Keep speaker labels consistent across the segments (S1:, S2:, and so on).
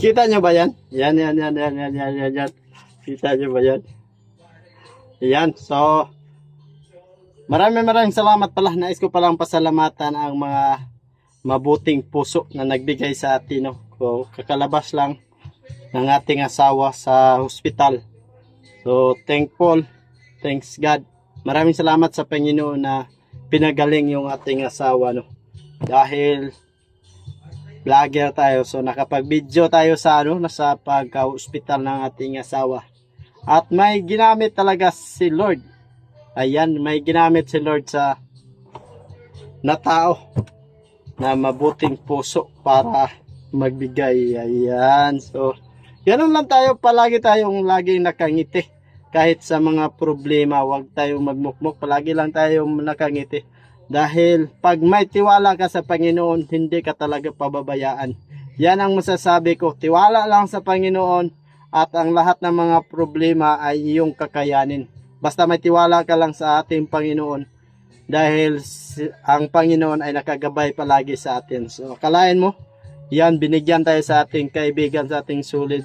S1: Kita nyo ba yan? Yan, yan, yan, yan, yan, yan, yan, yan. Kita nyo ba yan? Yan, so, maraming maraming salamat pala. Nais ko palang pasalamatan ang mga mabuting puso na nagbigay sa atin. No? So, kakalabas lang ng ating asawa sa hospital. So, thankful. Thanks God. Maraming salamat sa Panginoon na pinagaling yung ating asawa. No? Dahil vlogger tayo. So nakapag-video tayo sa ano, nasa pagka-hospital ng ating asawa. At may ginamit talaga si Lord. Ayan, may ginamit si Lord sa na tao na mabuting puso para magbigay. Ayan. So, ganun lang tayo. Palagi tayong laging nakangiti. Kahit sa mga problema, huwag tayong magmukmuk. Palagi lang tayong nakangiti. Dahil pag may tiwala ka sa Panginoon, hindi ka talaga pababayaan. Yan ang masasabi ko. Tiwala lang sa Panginoon at ang lahat ng mga problema ay iyong kakayanin. Basta may tiwala ka lang sa ating Panginoon dahil ang Panginoon ay nakagabay palagi sa atin. So, kalain mo, yan, binigyan tayo sa ating kaibigan, sa ating sulit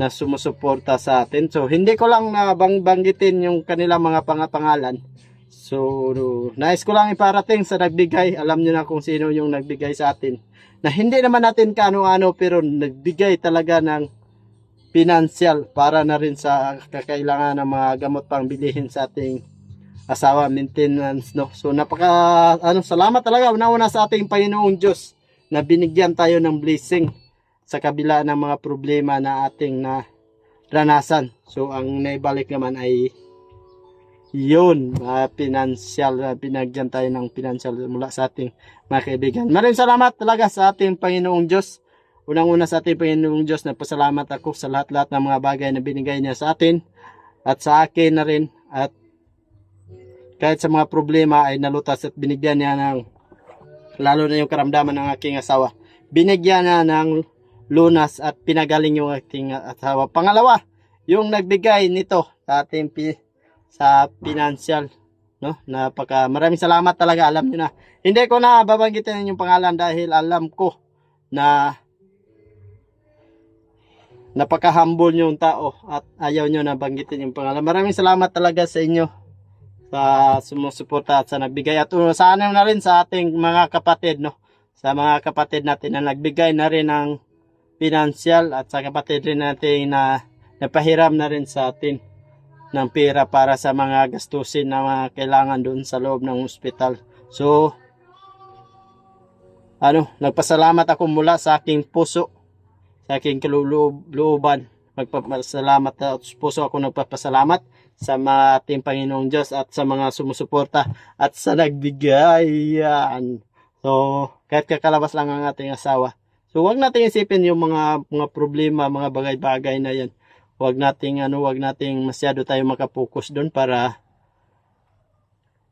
S1: na sumusuporta sa atin. So, hindi ko lang na bang banggitin yung kanilang mga pangapangalan. So, nais ko lang iparating sa nagbigay. Alam niyo na kung sino yung nagbigay sa atin. Na hindi naman natin kaano-ano pero nagbigay talaga ng financial para na rin sa kakailangan ng mga gamot pang bilihin sa ating asawa, maintenance, no? So, napaka, ano, salamat talaga, una-una sa ating Panginoong Diyos na binigyan tayo ng blessing sa kabila ng mga problema na ating na ranasan. So, ang naibalik naman ay yun, uh, financial, uh, pinagyan tayo ng financial mula sa ating mga kaibigan. Maraming salamat talaga sa ating Panginoong Diyos. Unang-una sa ating Panginoong Diyos, nagpasalamat ako sa lahat-lahat ng mga bagay na binigay niya sa atin at sa akin na rin. At kahit sa mga problema ay nalutas at binigyan niya ng lalo na yung karamdaman ng aking asawa. Binigyan niya ng lunas at pinagaling yung aking asawa. Pangalawa, yung nagbigay nito sa ating pi- sa financial no? Napaka maraming salamat talaga alam niyo na. Hindi ko na babanggitin yung pangalan dahil alam ko na napaka-humble yung tao at ayaw nyo na banggitin yung pangalan. Maraming salamat talaga sa inyo sa sumusuporta at sa nagbigay. At uh, sana na rin sa ating mga kapatid no? Sa mga kapatid natin na nagbigay na rin ng financial at sa kapatid rin natin na napahiram na rin sa atin ng pera para sa mga gastusin na mga kailangan doon sa loob ng ospital. So, ano, nagpasalamat ako mula sa aking puso, sa aking kalooban. Magpapasalamat at puso ako nagpapasalamat sa mga ating Panginoong Diyos at sa mga sumusuporta at sa nagbigay. Yan. So, kahit kakalabas lang ang ating asawa. So, wag nating isipin yung mga mga problema, mga bagay-bagay na yan wag nating ano, wag nating masyado tayo makapokus doon para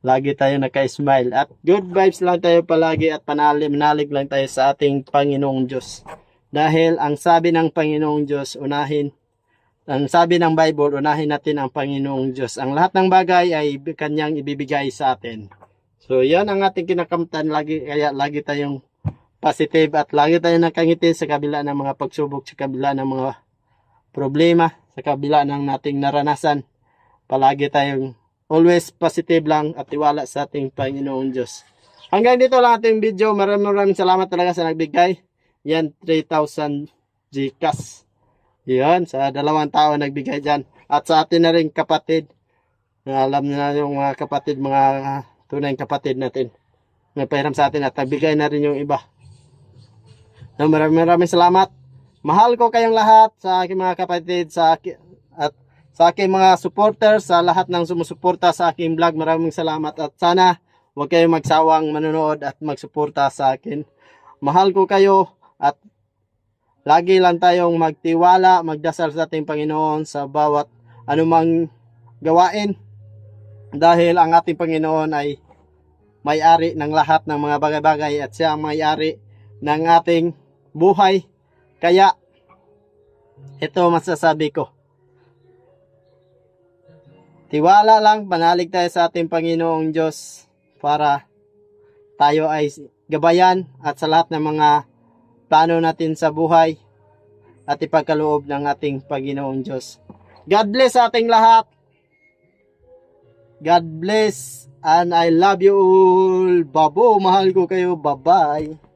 S1: lagi tayo naka-smile at good vibes lang tayo palagi at panalim nalig lang tayo sa ating Panginoong Diyos. Dahil ang sabi ng Panginoong Diyos, unahin ang sabi ng Bible, unahin natin ang Panginoong Diyos. Ang lahat ng bagay ay kanyang ibibigay sa atin. So, yan ang ating kinakamtan lagi kaya lagi tayong positive at lagi tayong nakangiti sa kabila ng mga pagsubok, sa kabila ng mga problema sa kabila ng nating naranasan. Palagi tayong always positive lang at tiwala sa ating Panginoong Diyos. Hanggang dito lang ating video. Maraming maraming salamat talaga sa nagbigay. Yan, 3,000 Gcash. Yan, sa dalawang tao nagbigay dyan. At sa atin na rin kapatid. Na alam na yung mga kapatid, mga tunay kapatid natin. Nagpahiram sa atin at nagbigay na rin yung iba. Na maraming maraming salamat. Mahal ko kayong lahat sa aking mga kapatid sa aki- at sa aking mga supporters, sa lahat ng sumusuporta sa aking vlog. Maraming salamat at sana huwag kayong magsawang manonood at magsuporta sa akin. Mahal ko kayo at lagi lang tayong magtiwala, magdasal sa ating Panginoon sa bawat anumang gawain. Dahil ang ating Panginoon ay may-ari ng lahat ng mga bagay-bagay at siya ang may-ari ng ating buhay. Kaya, ito masasabi ko. Tiwala lang, panalig tayo sa ating Panginoong Diyos para tayo ay gabayan at sa lahat ng mga plano natin sa buhay at ipagkaloob ng ating Panginoong Diyos. God bless ating lahat. God bless and I love you all. Babo, mahal ko kayo. Bye-bye.